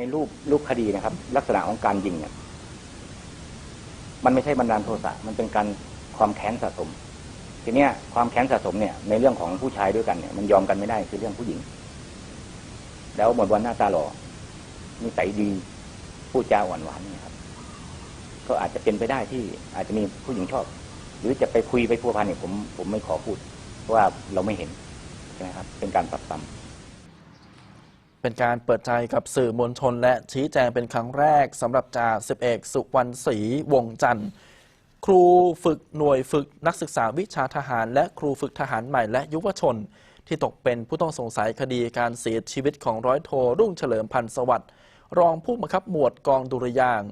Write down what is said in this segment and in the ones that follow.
ในรูปรูปคดีนะครับ ลักษณะของการยิงเนี่ยมันไม่ใช่บันดาลโทสะมันเป็นการความแค้นสะสม ทีเนี้ยความแค้นสะสมเนี่ย ในเรื่องของผู้ชายด้วยกันเนี่ยมันยอมกันไม่ได้คือเรื่องผู้หญิง แล้วหมดวันหน้าตาหล่อนิสัยดีพูดจาหวานหวานเนี่ยครับ ก็อาจจะเป็นไปได้ที่อาจจะมีผู้หญิงชอบ หรือจะไปคุยไปพัวพันเนี่ยผมผมไม่ขอพูด เพราะว่าเราไม่เห็นใช่ไหมครับ เป็นการปรับปรำ เป็นการเปิดใจกับสื่อมวลชน และชี้แจงเป็นครั้งแรกสำหรับจ่าสิบเอกสุวรรณศรีวงจันทร์ ครูฝึกหน่วยฝึกนักศึกษาวิชาทหาร และครูฝึกทหารใหม่และยุวชน ที่ตกเป็นผู้ต้องสงสัยคดีการเสียชีวิตของร้อยโทรุ่งเฉลิมพันธ์สวัสดิ์รองผู้บังคับหมวดกองดุริยาง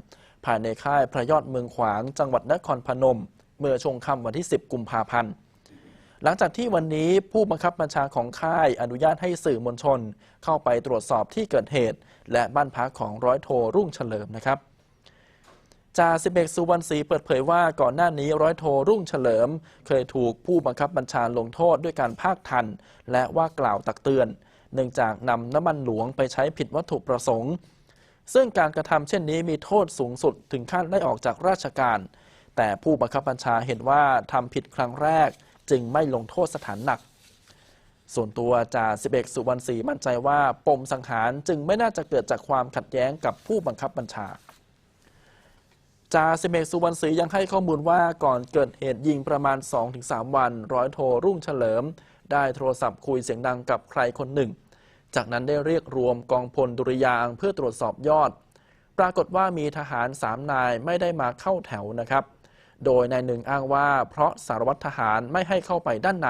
ภายในค่ายพระยอดเมืองขวางจังหวัดนครพนม เมื่อช่วงค่ำวันที่ 10 กุมภาพันธ์ หลังจากที่วันนี้ผู้บังคับบัญชาของค่ายอนุญาตให้สื่อมวลชน เข้าไปตรวจสอบที่เกิดเหตุ และบ้านพักของร้อยโทรุ่งเฉลิมนะครับจ่าสิบเอกสุวรรณศรีเปิดเผยว่าก่อนหน้านี้ร้อยโทรุ่งเฉลิม เคยถูกผู้บังคับบัญชาลงโทษด้วยการภาคทัน และว่ากล่าวตักเตือน เนื่องจากนำน้ำมันหลวงไปใช้ผิดวัตถุประสงค์ ซึ่งการกระทำเช่นนี้มีโทษสูงสุดถึงขั้นได้ออกจากราชการ แต่ผู้บังคับบัญชาเห็นว่าทำผิดครั้งแรก จึงไม่ลงโทษสถานหนัก ส่วนตัวจ่าสิบเอกสุวรรณศรีมั่นใจว่าปมสังหารจึงไม่น่าจะเกิดจากความขัดแย้งกับผู้บังคับบัญชาจ่าสิบเอกสุวรรณศรียังให้ข้อมูลว่าก่อนเกิดเหตุยิงประมาณ 2-3 วัน ร้อยโทรุ่งเฉลิม ได้โทรศัพท์คุยเสียงดังกับใครคนหนึ่ง จากนั้นได้เรียกรวมกองพลดุริยางเพื่อตรวจสอบยอด ปรากฏว่ามีทหารสามนายไม่ได้มาเข้าแถวนะครับ โดยนายหนึ่งอ้างว่าเพราะสารวัตรทหารไม่ให้เข้าไปด้านใน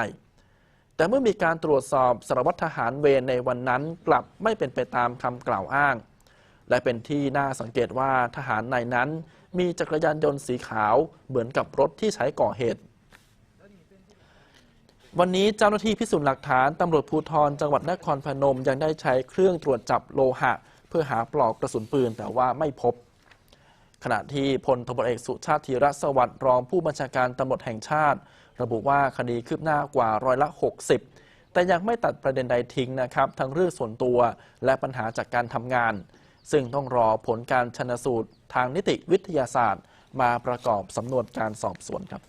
แต่เมื่อมีการตรวจสอบสารวัตรทหารเวรในวันนั้นกลับไม่เป็นไปตามคำกล่าวอ้าง และเป็นที่น่าสังเกตว่าทหารในนั้นมีจักรยานยนต์สีขาวเหมือนกับรถที่ใช้ก่อเหตุวันนี้เจ้าหน้าที่พิสูจน์หลักฐานตำรวจภูธรจังหวัดนครพนมยังได้ใช้เครื่องตรวจจับโลหะ เพื่อหาปลอกกระสุนปืนแต่ว่าไม่พบ ขณะที่พลตำรเอกสุชาติธีรสวัสดิ์รองผู้บัญชาการตำรวจแห่งชาติ ระบุว่าคดีคืบหน้ากว่าร้อยละ 60 แต่ยังไม่ตัดประเด็นใดทิ้งนะครับ ทั้งเรื่องส่วนตัวและปัญหาจากการทำงาน ซึ่งต้องรอผลการชนสูตรทางนิติวิทยาศาสตร์ มาประกอบสำนวนการสอบสวนครับ